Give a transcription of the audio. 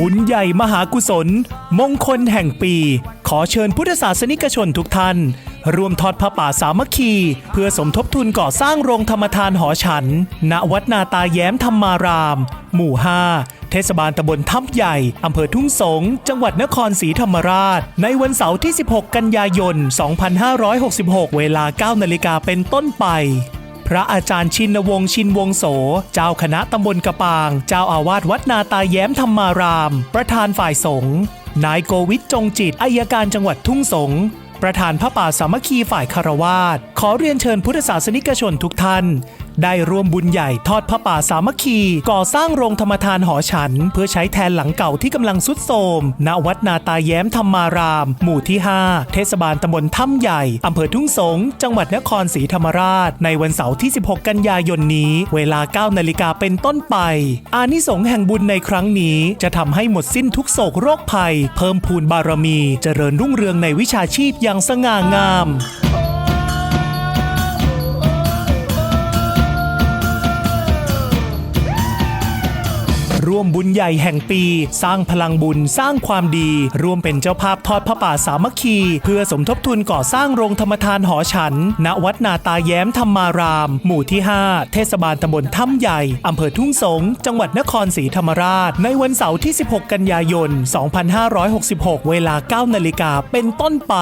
บุญใหญ่มหากุศล มงคลแห่งปี ขอเชิญพุทธศาสนิกชนทุกท่านร่วมทอดพระป่าสามัคคี เพื่อสมทบทุนก่อสร้างโรงธรรมทานหอฉัน ณวัดนาตาแย้มธรรมาราม หมู่ 5 เทศบาลตำบลทับใหญ่ อำเภอทุ่งสง จังหวัดนครศรีธรรมราช ในวันเสาร์ที่ 16 กันยายน 2566 เวลา 9 นาฬิกาเป็นต้นไป พระอาจารย์ชินวงศ์ชินวงโส เจ้าคณะตำบลกระปาง เจ้าอาวาสวัดนาตาแย้มธรรมาราม ประธานฝ่ายสงฆ์นายโกวิทจงจิตอายการจังหวัดทุ่งสงประธานพระป่าสามัคคีฝ่ายคารวาสขอเรียนเชิญพุทธศาสนิกชนทุกท่าน ได้ร่วมบุญใหญ่ทอดพระป่าสามัคคี ก่อสร้างโรงธรรมทานหอฉัน เพื่อใช้แทนหลังเก่าที่กำลังสุดโทรมณวัดนาตาแย้มธรรมาราม หมู่ที่ 5 เทศบาลตำบลถ้ำใหญ่อำเภอทุ่งสง จังหวัดนครศรีธรรมราช ในวันเสาร์ที่ 16 กันยายนนี้ เวลา 9 นาฬิกาเป็นต้นไป อานิสงส์แห่งบุญในครั้งนี้ จะทำให้หมดสิ้นทุกโศกโรคภัย เพิ่มพูนบารมี เจริญรุ่งเรืองในวิชาชีพอย่างสง่างาม ร่วมบุญใหญ่แห่งปี สร้างพลังบุญสร้างความดี ร่วมเป็นเจ้าภาพทอดพระป่าสามัคคี เพื่อสมทบทุนก่อสร้างโรงธรรมทานหอฉัน ณวัดนาตาแย้มธรรมาราม หมู่ที่ 5 เทศบาลตำบลถ้ำใหญ่อำเภอทุ่งสง จังหวัดนครศรีธรรมราช ในวันเสาร์ที่ 16 กันยายน 2566 เวลา 9 นาฬิกาเป็นต้นไป